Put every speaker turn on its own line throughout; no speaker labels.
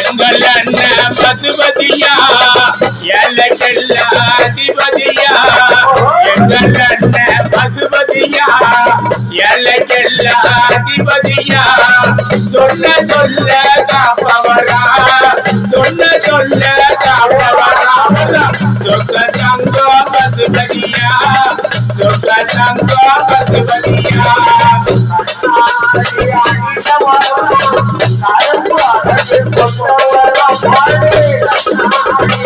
எங்கள் அண்ணன் பத்து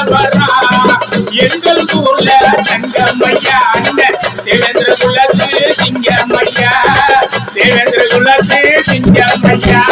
நல்லவரா எங்கள் ஊர்ல தங்கம்மையா தேவேந்திர குலத்து சிங்கம்மையா தேவேந்திர குலத்து சிங்கம்மையா